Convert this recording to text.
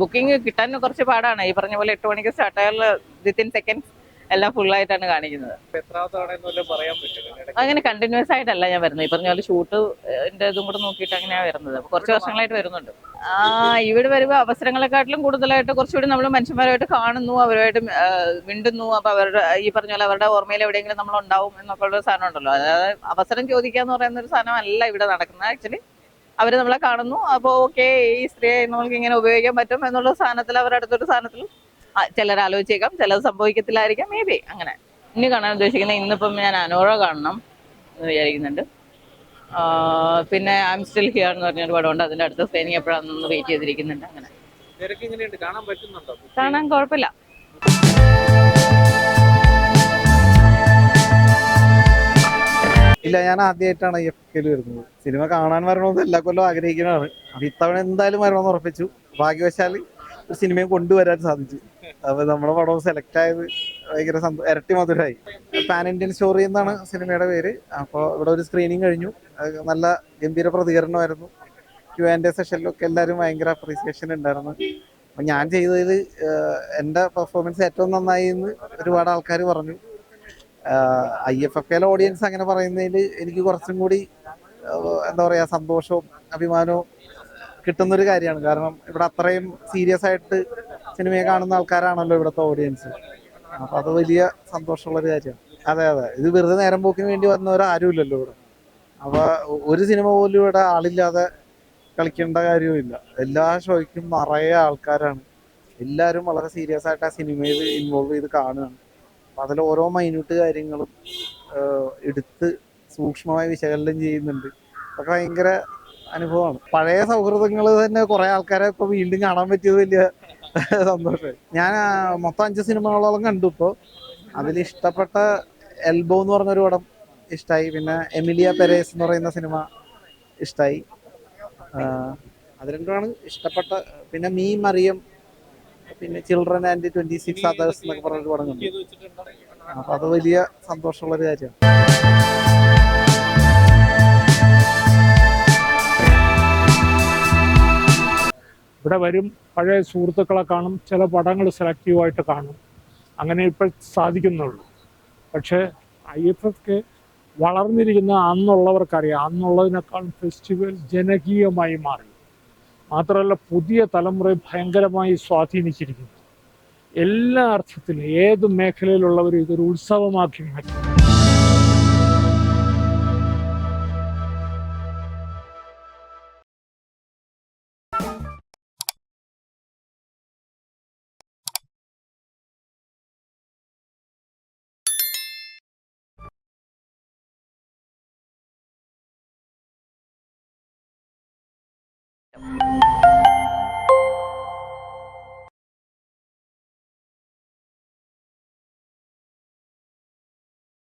Booking കിട്ടാൻ കുറച്ച് പാടാണ്. ഈ പറഞ്ഞ പോലെ എട്ട് മണിക്ക് സ്റ്റാർട്ട് ആയാലും വിത്തിൻ സെക്കൻഡ്സ് എല്ലാം ഫുൾ ആയിട്ടാണ് കാണിക്കുന്നത്. അങ്ങനെ കണ്ടിന്യൂസ് ആയിട്ടല്ല ഞാൻ വരുന്നത്. ഈ പറഞ്ഞ പോലെ ഷൂട്ട് എന്റെ ഇതും കൂടെ നോക്കിയിട്ട് അങ്ങനെയാ വരുന്നത്. കുറച്ച് വർഷങ്ങളായിട്ട് വരുന്നുണ്ട്. ആ ഇവിടെ വരുമ്പോൾ അവസരങ്ങളെക്കാട്ടിലും കൂടുതലായിട്ട് കുറച്ചുകൂടി നമ്മൾ മനുഷ്യന്മാരായിട്ട് കാണുന്നു അവരുമായിട്ട് മിണ്ടുന്നു. അപ്പൊ അവരുടെ ഈ പറഞ്ഞ പോലെ അവരുടെ ഓർമ്മയിൽ എവിടെയെങ്കിലും നമ്മൾ ഉണ്ടാവും എന്നൊക്കെ ഉള്ള സാധനം ഉണ്ടല്ലോ. അതായത് അവസരം ചോദിക്കുക എന്ന് പറയുന്ന ഒരു സാധനം അല്ല ഇവിടെ നടക്കുന്നത്. ആക്ച്വലി അവർ നമ്മളെ കാണുന്നു. അപ്പോൾ ഓക്കെ ഈ സ്ത്രീയെ നമ്മൾക്ക് ഇങ്ങനെ ഉപയോഗിക്കാൻ പറ്റും എന്നുള്ള സാധനത്തിൽ അവരുടെ അടുത്തൊരു സാധനത്തിൽ ചിലർ ആലോചിച്ചേക്കാം. ചിലത് സംഭവിക്കത്തില്ലായിരിക്കാം മേ ബി അങ്ങനെ. ഇനി കാണാൻ ഉദ്ദേശിക്കുന്നത് ഇന്നിപ്പം ഞാൻ അനോറ കാണണം എന്ന് വിചാരിക്കുന്നുണ്ട്. പിന്നെ ഐ എം സ്റ്റിൽ ഹിയർ എന്ന് പറഞ്ഞൊരു പടമുണ്ട്. അതിന്റെ അടുത്ത സ്ക്രീനിങ് എപ്പോഴാണെന്ന് വെയിറ്റ് ചെയ്തിരിക്കുന്നുണ്ട്. അങ്ങനെ. കാണാൻ കുഴപ്പമില്ല. ഇല്ല ഞാൻ ആദ്യമായിട്ടാണ് ഈ എഫ് കെയിൽ വരുന്നത്. സിനിമ കാണാൻ വരണമെന്ന് എല്ലാ കൊല്ലം ആഗ്രഹിക്കുന്നതാണ്. അപ്പൊ ഇത്തവണ എന്തായാലും വരണമെന്ന് ഉറപ്പിച്ചു. ഭാഗ്യവശാൽ ഒരു സിനിമയും കൊണ്ടുവരാൻ സാധിച്ചു. അപ്പൊ നമ്മുടെ പടം സെലക്ട് ആയത് ഭയങ്കര ഇരട്ടി മധുരമായി പാൻ ഇന്ത്യൻ സ്റ്റോറി എന്നാണ് സിനിമയുടെ പേര്. അപ്പോൾ ഇവിടെ ഒരു സ്ക്രീനിങ് കഴിഞ്ഞു. നല്ല ഗംഭീര പ്രതികരണമായിരുന്നു. ക്യു ആൻഡ് സെഷനിലൊക്കെ എല്ലാവരും ഭയങ്കര അപ്രീസിയേഷൻ ഉണ്ടായിരുന്നു. അപ്പൊ ഞാൻ ചെയ്തതിൽ എന്റെ പെർഫോമൻസ് ഏറ്റവും നന്നായി എന്ന് ഒരുപാട് ആൾക്കാർ പറഞ്ഞു. ഐ എഫ് എഫ് കെയിലെ ഓഡിയൻസ് അങ്ങനെ പറയുന്നതിൽ എനിക്ക് കുറച്ചും കൂടി എന്താ പറയുക സന്തോഷവും അഭിമാനവും കിട്ടുന്നൊരു കാര്യമാണ്. കാരണം ഇവിടെ അത്രയും സീരിയസ് ആയിട്ട് സിനിമയെ കാണുന്ന ആൾക്കാരാണല്ലോ ഇവിടുത്തെ ഓഡിയൻസ് അപ്പം അത് വലിയ സന്തോഷമുള്ളൊരു കാര്യമാണ്. അതെ അതെ. ഇത് വെറുതെ നേരം പോക്കിന് വേണ്ടി വന്നവരാരും ഇല്ലല്ലോ ഇവിടെ. അപ്പോൾ ഒരു സിനിമ പോലും ഇവിടെ ആളില്ലാതെ കളിക്കേണ്ട കാര്യവുമില്ല. എല്ലാ ഷോയ്ക്കും നിറയെ ആൾക്കാരാണ്. എല്ലാവരും വളരെ സീരിയസ് ആയിട്ട് ആ സിനിമയിൽ ഇൻവോൾവ് ചെയ്ത് കാണുകയാണ്. അതിൽ ഓരോ മൈന്യൂട്ട് കാര്യങ്ങളും എടുത്ത് സൂക്ഷ്മമായി വിശകലനം ചെയ്യുന്നുണ്ട്. അതൊക്കെ ഭയങ്കര അനുഭവമാണ്. പഴയ സൗഹൃദങ്ങൾ തന്നെ കുറെ ആൾക്കാരെ ഇപ്പൊ വീണ്ടും കാണാൻ പറ്റിയത് വലിയ സന്തോഷമായി ഞാൻ മൊത്തം അഞ്ച് സിനിമകളോളം കണ്ടു ഇപ്പോൾ അതിൽ ഇഷ്ടപ്പെട്ട എൽബോ എന്ന് പറഞ്ഞൊരു പടം ഇഷ്ടമായി പിന്നെ എമിലിയ പെരേസ് എന്ന് പറയുന്ന സിനിമ ഇഷ്ടമായി അത് രണ്ടുമാണ് ഇഷ്ടപ്പെട്ട. പിന്നെ മീ മറിയം പിന്നെ children and twenty six others എന്നൊക്കെ പറഞ്ഞൊരു പടം കണ്ടു. അപ്പൊ അത് വലിയ സന്തോഷമുള്ള ഒരു കാര്യമാണ്. ഇവിടെ വരും പഴയ സുഹൃത്തുക്കളെ കാണും ചില പടങ്ങൾ സെലക്റ്റീവായിട്ട് കാണും. അങ്ങനെ ഇപ്പോൾ സാധിക്കുന്നുള്ളൂ. പക്ഷേ ഐ എഫ് എഫ് കെ വളർന്നിരിക്കുന്ന അന്നുള്ളവർക്കറിയാം. അന്നുള്ളതിനേക്കാൾ ഫെസ്റ്റിവൽ ജനകീയമായി മാറി. മാത്രമല്ല പുതിയ തലമുറയെ ഭയങ്കരമായി സ്വാധീനിച്ചിരിക്കുന്നു. എല്ലാ അർത്ഥത്തിലും ഏത് മേഖലയിലുള്ളവരും ഇതൊരു ഉത്സവമാക്കി മാറ്റി. you